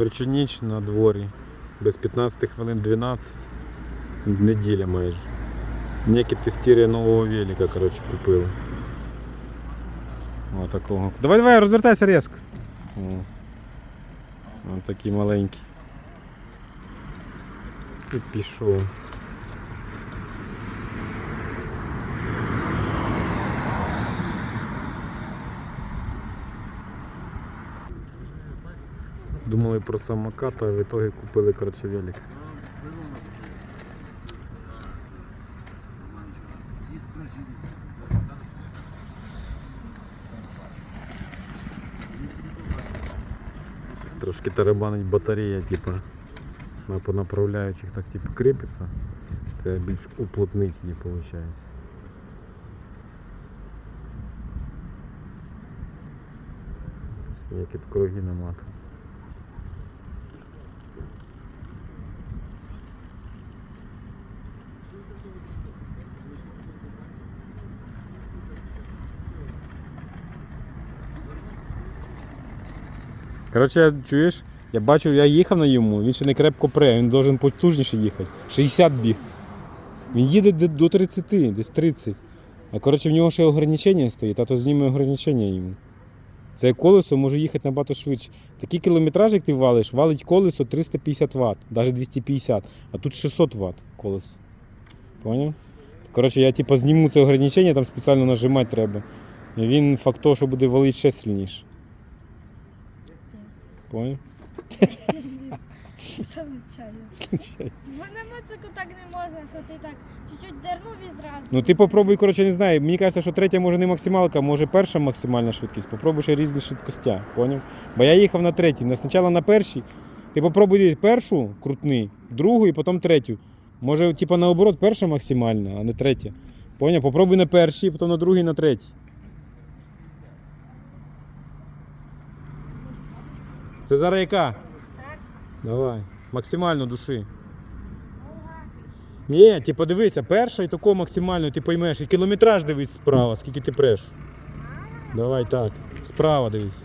Коротше, ніч на дворі. Без 15 хвилин 12. Неділя майже. Некі тестірі нового велика, коротше, купили. О, такого. Давай, давай, розвертайся різко. О. Такий маленький. І пішов. Думали про самокат, а в итоге купили, коротше, велик. Трошки тарабанить батарея, типа, на по направляючих так типу крепиться. Треба більш уплотнити її, виходить. Які круги наматують. Коротше, чуєш, я бачу, я їхав на йому, він ще не крепко пре, він должен потужніше їхати. 60 біг. Він їде до 30, десь 30. А коротше в нього ще ограничення стоїть, а то зніме ограничення йому. Це колесо може їхати набагато швидше. Такий кілометраж, як ти валиш, валить колесо 350 Вт, навіть 250, а тут 600 Вт колесо. Поняв? Коротше, я типу зніму це ограничення, там спеціально нажимати треба. І він факт того, що буде валити ще сильніше. Поняв? Случайно. Случайно. Бо на моцику так не можна, що ти так чуть-чуть дернув і зразу. Ну ти попробуй, коротше, не знаю. Мені кажеться, що третя може не максималка, може перша максимальна швидкість. Попробуй ще різні швидкостя, поняв? Бо я їхав на третій. На- Спочатку на першій. Ти попробуй першу крутни, другу і потім третю. Може, типа наоборот, перша максимальна, а не третя. Поняв? Попробуй на першій, потім на другій, на третій. Це зараз яка? Давай. Максимально души. Ні, ти подивися, перша і тако максимально, ти поймеш. І кілометраж дивись справа, скільки ти преш. Давай так. Справа дивись.